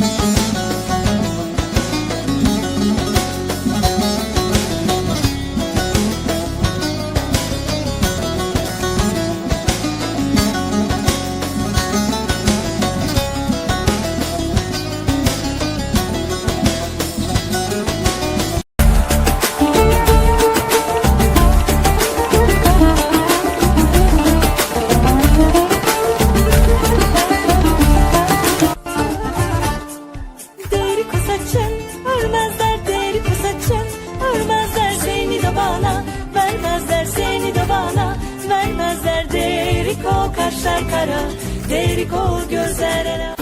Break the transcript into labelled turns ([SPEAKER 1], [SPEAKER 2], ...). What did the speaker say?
[SPEAKER 1] Deri kaşlar kara deri gözler ela